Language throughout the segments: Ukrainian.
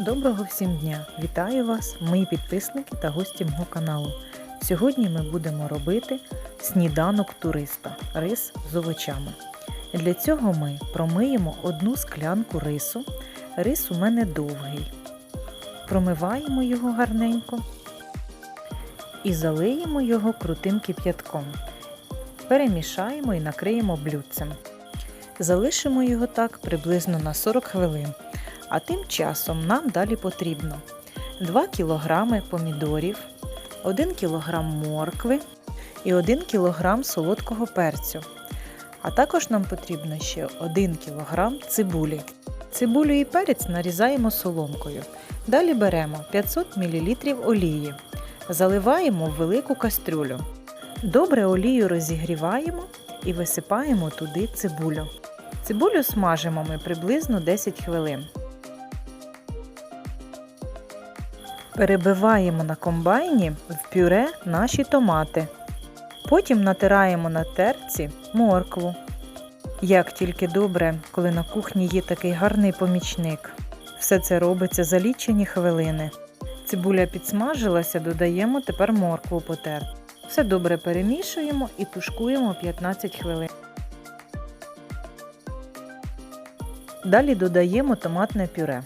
Доброго всім дня! Вітаю вас, мої підписники та гості мого каналу. Сьогодні ми будемо робити сніданок туриста рис з овочами. Для цього ми промиємо одну склянку рису. Рис у мене довгий. Промиваємо його гарненько і залиємо його крутим кип'ятком. Перемішаємо і накриємо блюдцем. Залишимо його так приблизно на 40 хвилин. А тим часом нам далі потрібно 2 кг помідорів, 1 кг моркви і 1 кг солодкого перцю. А також нам потрібно ще 1 кг цибулі. Цибулю і перець нарізаємо соломкою. Далі беремо 500 мл олії, заливаємо в велику кастрюлю. Добре олію розігріваємо і висипаємо туди цибулю. Цибулю смажимо ми приблизно 10 хвилин. Перебиваємо на комбайні в пюре наші томати. Потім натираємо на терці моркву. Як тільки добре, коли на кухні є такий гарний помічник. Все це робиться за лічені хвилини. Цибуля підсмажилася, додаємо тепер моркву потерту. Все добре перемішуємо і тушкуємо 15 хвилин. Далі додаємо томатне пюре.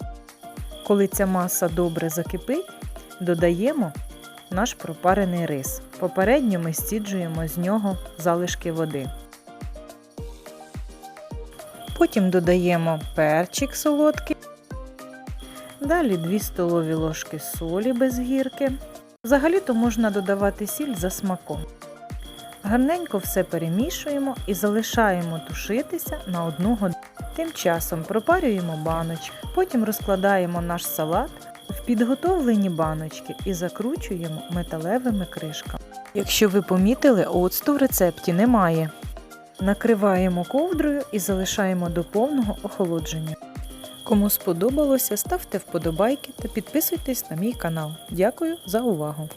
Коли ця маса добре закипить, додаємо наш пропарений рис. Попередньо ми стіджуємо з нього залишки води. Потім додаємо перчик солодкий. Далі 2 столові ложки солі без гірки. Взагалі-то можна додавати сіль за смаком. Гарненько все перемішуємо і залишаємо тушитися на одну годину. Тим часом пропарюємо баночки, потім розкладаємо наш салат в підготовлені баночки і закручуємо металевими кришками. Якщо ви помітили, оцту в рецепті немає. Накриваємо ковдрою і залишаємо до повного охолодження. Кому сподобалося, ставте вподобайки та підписуйтесь на мій канал. Дякую за увагу!